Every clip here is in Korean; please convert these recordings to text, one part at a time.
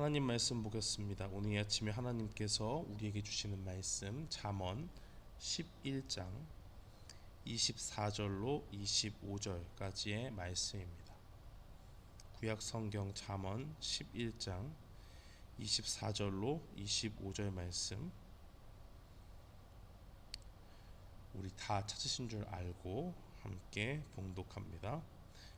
하나님 말씀 보겠습니다. 오늘 이 아침에 하나님께서 우리에게 주시는 말씀 잠언 11장 24절로 25절까지의 말씀입니다. 구약 성경 잠언 11장 24절로 25절 말씀 우리 다 찾으신 줄 알고 함께 봉독합니다.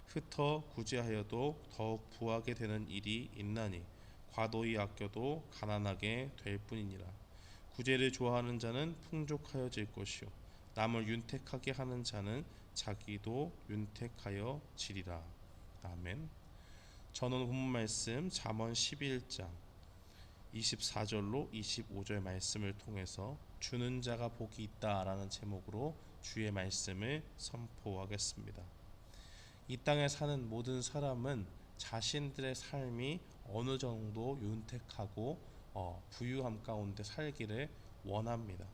흩어 구제하여도 더욱 부하게 되는 일이 있나니 과도히 아껴도 가난하게 될 뿐이니라. 구제를 좋아하는 자는 풍족하여질 것이요 남을 윤택하게 하는 자는 자기도 윤택하여 지리라. 아멘. 전원 본문 말씀 잠언 11장 24절로 25절 말씀을 통해서 주는 자가 복이 있다라는 제목으로 주의 말씀을 선포하겠습니다. 이 땅에 사는 모든 사람은 자신들의 삶이 어느 정도 윤택하고 어, 부유함 가운데 살기를 원합니다.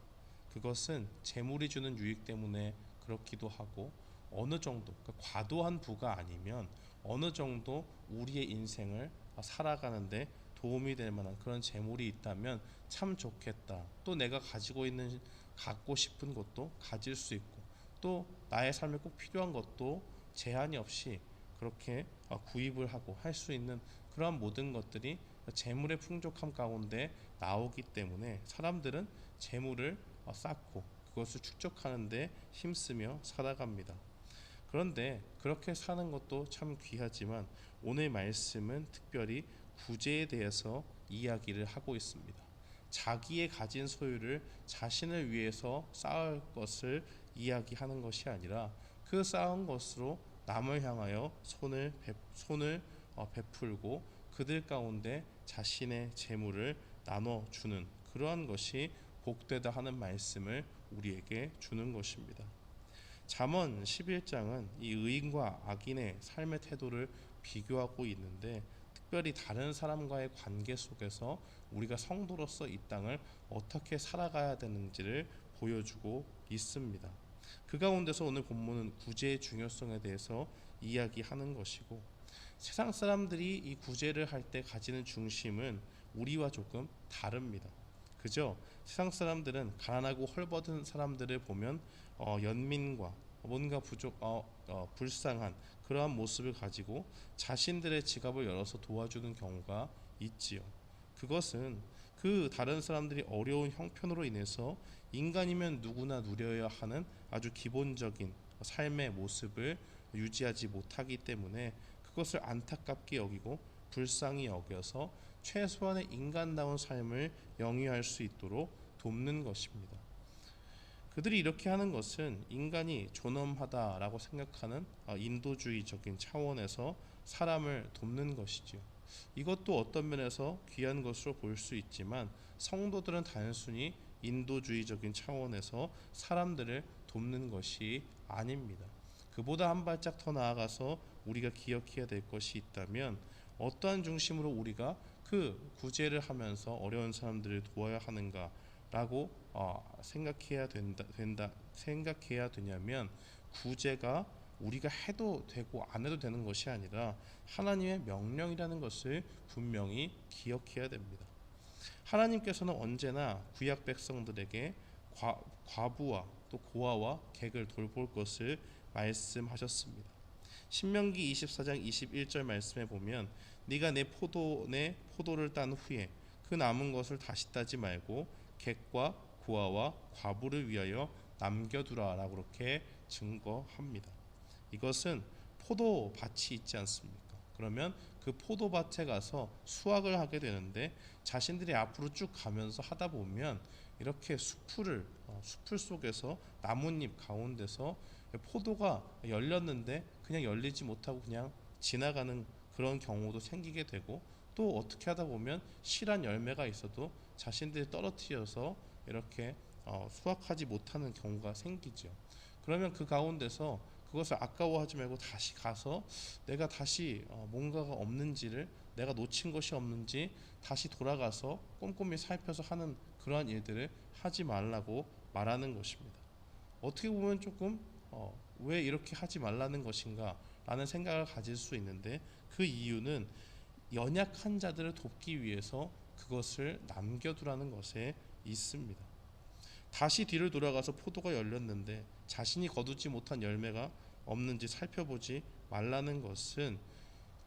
그것은 재물이 주는 유익 때문에 그렇기도 하고 어느 정도 그러니까 과도한 부가 아니면 어느 정도 우리의 인생을 살아가는데 도움이 될 만한 그런 재물이 있다면 참 좋겠다. 또 내가 가지고 있는 갖고 싶은 것도 가질 수 있고 또 나의 삶에 꼭 필요한 것도 제한이 없이 그렇게 어, 구입을 하고 할 수 있는 그러한 모든 것들이 재물의 풍족함 가운데 나오기 때문에 사람들은 재물을 어, 쌓고 그것을 축적하는데 힘쓰며 살아갑니다. 그런데 그렇게 사는 것도 참 귀하지만 오늘 말씀은 특별히 구제에 대해서 이야기를 하고 있습니다. 자기의 가진 소유를 자신을 위해서 쌓을 것을 이야기하는 것이 아니라 그 쌓은 것으로 남을 향하여 손을 베, 손을 어, 베풀고 그들 가운데 자신의 재물을 나눠 주는 그러한 것이 복되다 하는 말씀을 우리에게 주는 것입니다. 잠언 11장은 이 의인과 악인의 삶의 태도를 비교하고 있는데 특별히 다른 사람과의 관계 속에서 우리가 성도로서 이 땅을 어떻게 살아가야 되는지를 보여주고 있습니다. 그 가운데서 오늘 본문은 구제의 중요성에 대해서 이야기하는 것이고 세상 사람들이 이 구제를 할 때 가지는 중심은 우리와 조금 다릅니다. 그죠? 세상 사람들은 가난하고 헐벗은 사람들을 보면 어, 연민과 뭔가 부족, 어, 어, 불쌍한 그러한 모습을 가지고 자신들의 지갑을 열어서 도와주는 경우가 있지요. 그것은 그 다른 사람들이 어려운 형편으로 인해서 인간이면 누구나 누려야 하는 아주 기본적인 삶의 모습을 유지하지 못하기 때문에 그것을 안타깝게 여기고 불쌍히 여겨서 최소한의 인간다운 삶을 영위할 수 있도록 돕는 것입니다. 그들이 이렇게 하는 것은 인간이 존엄하다라고 생각하는 어, 인도주의적인 차원에서 사람을 돕는 것이지요. 이것도 어떤 면에서 귀한 것으로 볼 수 있지만 성도들은 단순히 인도주의적인 차원에서 사람들을 돕는 것이 아닙니다. 그보다 한 발짝 더 나아가서 우리가 기억해야 될 것이 있다면 어떠한 중심으로 우리가 그 구제를 하면서 어려운 사람들을 도와야 하는가라고 어, 생각해야 된다, 된다 생각해야 되냐면 구제가 우리가 해도 되고 안 해도 되는 것이 아니라 하나님의 명령이라는 것을 분명히 기억해야 됩니다. 하나님께서는 언제나 구약 백성들에게 과, 과부와 또 고아와 객을 돌볼 것을 말씀하셨습니다. 신명기 24장 21절 말씀에 보면 네가 내 포도 내 포도를 딴 후에 그 남은 것을 다시 따지 말고 객과 고아와 과부를 위하여 남겨두라라고 그렇게 증거합니다. 이것은 포도밭이 있지 않습니까? 그러면 그 포도밭에 가서 수확을 하게 되는데 자신들이 앞으로 쭉 가면서 하다 보면 이렇게 수풀을 어, 수풀 속에서 나뭇잎 가운데서 포도가 열렸는데 그냥 열리지 못하고 그냥 지나가는 그런 경우도 생기게 되고 또 어떻게 하다 보면 실한 열매가 있어도 자신들이 떨어뜨려서 이렇게 어, 수확하지 못하는 경우가 생기죠. 그러면 그 가운데서 그것을 아까워하지 말고 다시 가서 내가 다시 어, 뭔가가 없는지를 내가 놓친 것이 없는지 다시 돌아가서 꼼꼼히 살펴서 하는 그러한 일들을 하지 말라고 말하는 것입니다. 어떻게 보면 조금 어, 왜 이렇게 하지 말라는 것인가 라는 생각을 가질 수 있는데 그 이유는 연약한 자들을 돕기 위해서 그것을 남겨두라는 것에 있습니다. 다시 뒤를 돌아가서 포도가 열렸는데 자신이 거두지 못한 열매가 없는지 살펴보지 말라는 것은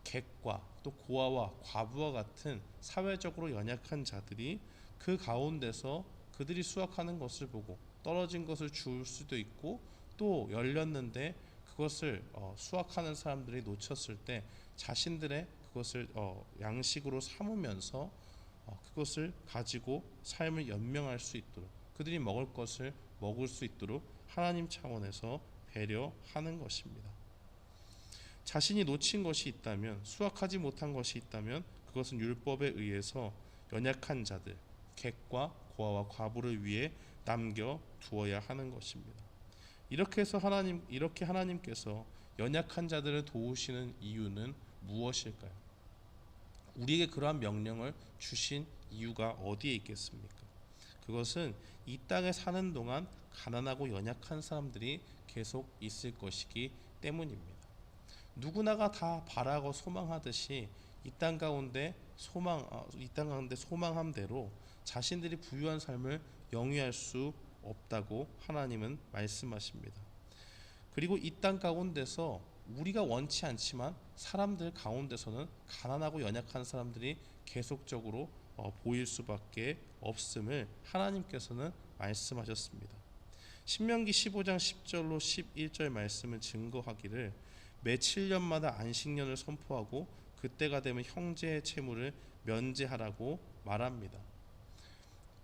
객과 또 고아와 과부와 같은 사회적으로 연약한 자들이 그 가운데서 그들이 수확하는 것을 보고 떨어진 것을 주울 수도 있고 또 열렸는데 그것을 어, 수확하는 사람들이 놓쳤을 때 자신들의 그것을 어, 양식으로 삼으면서 어, 그것을 가지고 삶을 연명할 수 있도록 그들이 먹을 것을 먹을 수 있도록 하나님 차원에서 배려하는 것입니다. 자신이 놓친 것이 있다면 수확하지 못한 것이 있다면 그것은 율법에 의해서 연약한 자들, 객과 고아와 과부를 위해 남겨 두어야 하는 것입니다. 이렇게 해서 하나님 이렇게 하나님께서 연약한 자들을 도우시는 이유는 무엇일까요? 우리에게 그러한 명령을 주신 이유가 어디에 있겠습니까? 그것은 이 땅에 사는 동안 가난하고 연약한 사람들이 계속 있을 것이기 때문입니다. 누구나가 다 바라고 소망하듯이 이 땅 가운데 소망 어, 이땅 가운데 소망한 대로 자신들이 부유한 삶을 영위할 수 없다고 하나님은 말씀하십니다. 그리고 이 땅 가운데서 우리가 원치 않지만 사람들 가운데서는 가난하고 연약한 사람들이 계속적으로 어, 보일 수밖에 없음을 하나님께서는 말씀하셨습니다. 신명기 15장 10절로 11절 말씀을 증거하기를 매 7년마다 안식년을 선포하고 그때가 되면 형제의 채무를 면제하라고 말합니다.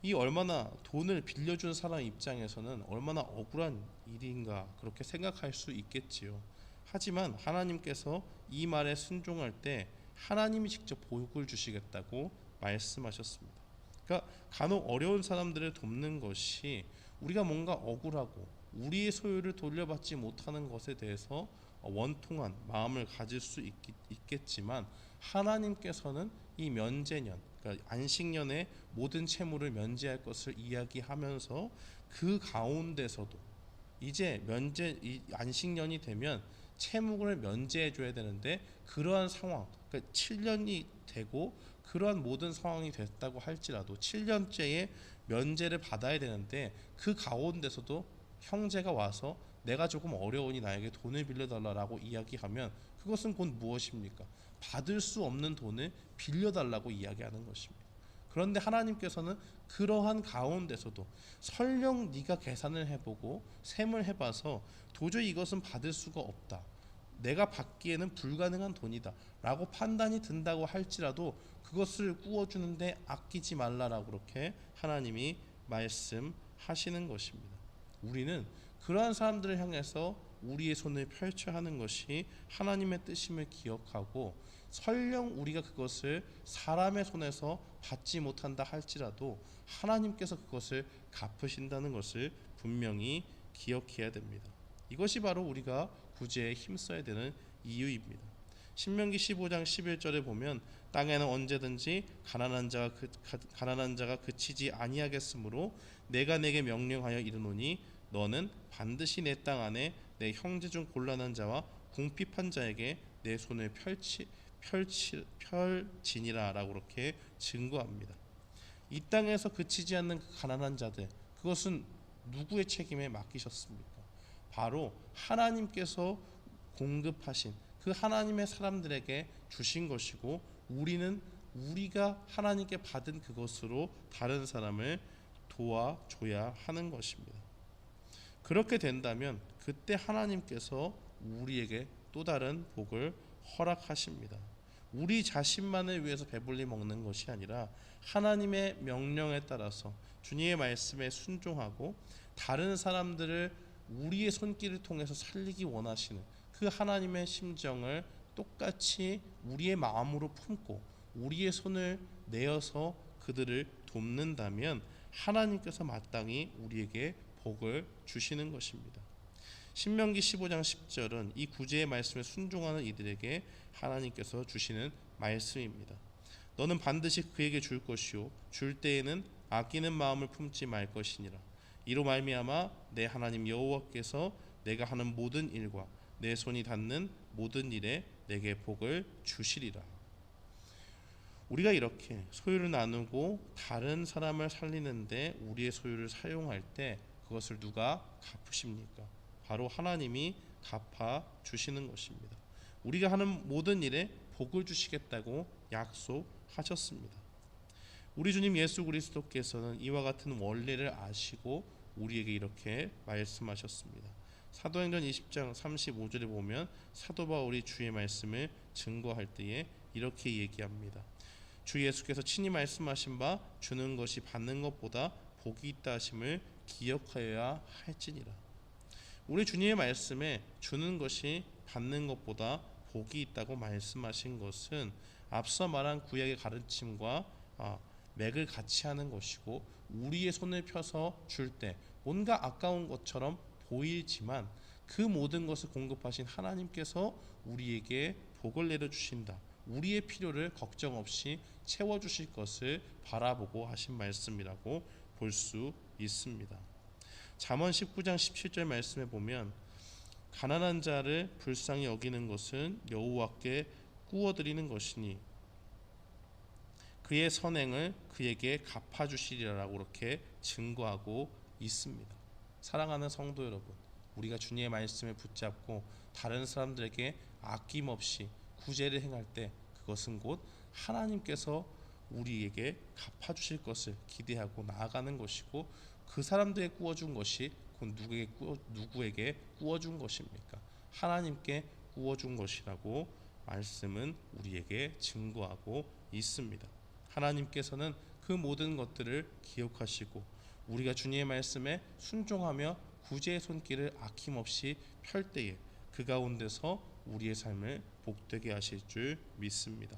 이 얼마나 돈을 빌려준 사람 입장에서는 얼마나 억울한 일인가 그렇게 생각할 수 있겠지요. 하지만 하나님께서 이 말에 순종할 때 하나님이 직접 복을 주시겠다고 말씀하셨습니다. 그러니까 간혹 어려운 사람들을 돕는 것이 우리가 뭔가 억울하고 우리의 소유를 돌려받지 못하는 것에 대해서 원통한 마음을 가질 수 있, 있겠지만 하나님께서는 이 면제년, 그러니까 안식년에 모든 채무를 면제할 것을 이야기하면서 그 가운데서도 이제 면제 이 안식년이 되면 채무를 면제해 줘야 되는데 그러한 상황, 그러니까 7년이 되고 그러한 모든 상황이 됐다고 할지라도 7년째에 면제를 받아야 되는데 그 가운데서도 형제가 와서 내가 조금 어려우니 나에게 돈을 빌려달라고 이야기하면 그것은 곧 무엇입니까? 받을 수 없는 돈을 빌려달라고 이야기하는 것입니다. 그런데 하나님께서는 그러한 가운데서도 설령 네가 계산을 해보고 셈을 해봐서 도저히 이것은 받을 수가 없다. 내가 받기에는 불가능한 돈이다 라고 판단이 든다고 할지라도 그것을 구워주는데 아끼지 말라라고 그렇게 하나님이 말씀하시는 것입니다. 우리는 그러한 사람들을 향해서 우리의 손을 펼쳐 하는 것이 하나님의 뜻임을 기억하고 설령 우리가 그것을 사람의 손에서 받지 못한다 할지라도 하나님께서 그것을 갚으신다는 것을 분명히 기억해야 됩니다. 이것이 바로 우리가 구제에 힘써야 되는 이유입니다. 신명기 15장 11절에 보면 땅에는 언제든지 가난한 자가 그, 가난한 자가 그치지 아니하겠으므로 내가 내게 명령하여 이르노니 너는 반드시 내 땅 안에 내 형제 중 곤란한 자와 궁핍한 자에게 내 손을 펼치 펼치 펼지니라라고 그렇게 증거합니다. 이 땅에서 그치지 않는 그 가난한 자들 그것은 누구의 책임에 맡기셨습니까? 바로 하나님께서 공급하신 그 하나님의 사람들에게 주신 것이고 우리는 우리가 하나님께 받은 그것으로 다른 사람을 도와줘야 하는 것입니다. 그렇게 된다면 그때 하나님께서 우리에게 또 다른 복을 허락하십니다. 우리 자신만을 위해서 배불리 먹는 것이 아니라 하나님의 명령에 따라서 주님의 말씀에 순종하고 다른 사람들을 우리의 손길을 통해서 살리기 원하시는 그 하나님의 심정을 똑같이 우리의 마음으로 품고 우리의 손을 내어서 그들을 돕는다면 하나님께서 마땅히 우리에게 복을 주시는 것입니다. 신명기 15장 10절은 이 구제의 말씀에 순종하는 이들에게 하나님께서 주시는 말씀입니다. 너는 반드시 그에게 줄 것이요 줄 때에는 아끼는 마음을 품지 말 것이니라. 이로 말미암아 내 하나님 여호와께서 내가 하는 모든 일과 내 손이 닿는 모든 일에 내게 복을 주시리라. 우리가 이렇게 소유를 나누고 다른 사람을 살리는데 우리의 소유를 사용할 때 그것을 누가 갚으십니까? 바로 하나님이 갚아 주시는 것입니다. 우리가 하는 모든 일에 복을 주시겠다고 약속하셨습니다. 우리 주님 예수 그리스도께서는 이와 같은 원리를 아시고 우리에게 이렇게 말씀하셨습니다. 사도행전 20장 35절에 보면 사도 바울이 주의 말씀을 증거할 때에 이렇게 얘기합니다. 주 예수께서 친히 말씀하신 바 주는 것이 받는 것보다 복이 있다 하심을 기억하여야 할지니라. 우리 주님의 말씀에 주는 것이 받는 것보다 복이 있다고 말씀하신 것은 앞서 말한 구약의 가르침과 아, 맥을 같이 하는 것이고 우리의 손을 펴서 줄 때 뭔가 아까운 것처럼 보이지만 그 모든 것을 공급하신 하나님께서 우리에게 복을 내려 주신다. 우리의 필요를 걱정 없이 채워 주실 것을 바라보고 하신 말씀이라고 볼 수 있습니다. 잠언 19장 17절 말씀에 보면 가난한 자를 불쌍히 여기는 것은 여호와께 구워 드리는 것이니 그의 선행을 그에게 갚아 주시리라고 그렇게 증거하고 있습니다. 사랑하는 성도 여러분, 우리가 주님의 말씀을 붙잡고 다른 사람들에게 아낌없이 구제를 행할 때 그것은 곧 하나님께서 우리에게 갚아 주실 것을 기대하고 나아가는 것이고 그 사람들에게 구워준 것이 곧 누구에게 구워, 누구에게 구워준 것입니까? 하나님께 구워준 것이라고 말씀은 우리에게 증거하고 있습니다. 하나님께서는 그 모든 것들을 기억하시고 우리가 주님의 말씀에 순종하며 구제의 손길을 아낌없이 펼 때에 그 가운데서 우리의 삶을 복되게 하실 줄 믿습니다.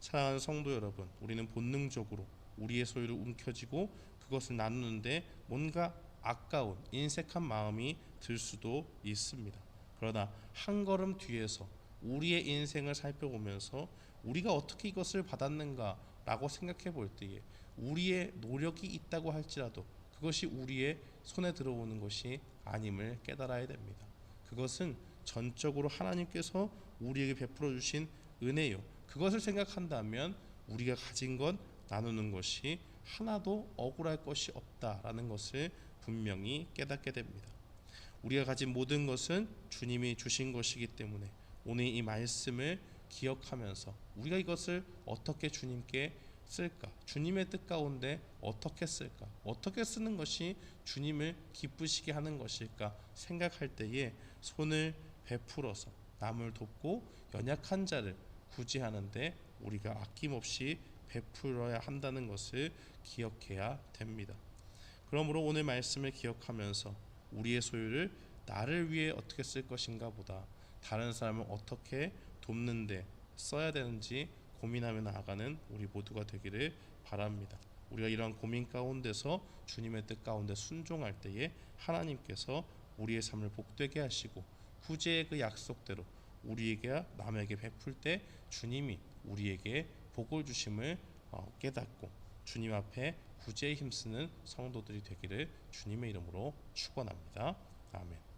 사랑하는 성도 여러분, 우리는 본능적으로 우리의 소유를 움켜쥐고 그것을 나누는데 뭔가 아까운 인색한 마음이 들 수도 있습니다. 그러나 한 걸음 뒤에서 우리의 인생을 살펴보면서 우리가 어떻게 이것을 받았는가라고 생각해 볼 때에 우리의 노력이 있다고 할지라도 그것이 우리의 손에 들어오는 것이 아님을 깨달아야 됩니다. 그것은 전적으로 하나님께서 우리에게 베풀어 주신 은혜요. 그것을 생각한다면 우리가 가진 것 나누는 것이 하나도 억울할 것이 없다라는 것을 분명히 깨닫게 됩니다. 우리가 가진 모든 것은 주님이 주신 것이기 때문에 오늘 이 말씀을 기억하면서 우리가 이것을 어떻게 주님께 쓸까? 주님의 뜻 가운데 어떻게 쓸까? 어떻게 쓰는 것이 주님을 기쁘시게 하는 것일까? 생각할 때에 손을 베풀어서 남을 돕고 연약한 자를 구제하는데 우리가 아낌없이 베풀어야 한다는 것을 기억해야 됩니다. 그러므로 오늘 말씀을 기억하면서 우리의 소유를 나를 위해 어떻게 쓸 것인가 보다 다른 사람을 어떻게 돕는데 써야 되는지 고민하며 나아가는 우리 모두가 되기를 바랍니다. 우리가 이러한 고민 가운데서 주님의 뜻 가운데 순종할 때에 하나님께서 우리의 삶을 복되게 하시고 구제의 그 약속대로 우리에게 남에게 베풀 때 주님이 우리에게 복을 주심을 어, 깨닫고 주님 앞에 구제에 힘쓰는 성도들이 되기를 주님의 이름으로 축원합니다. 아멘.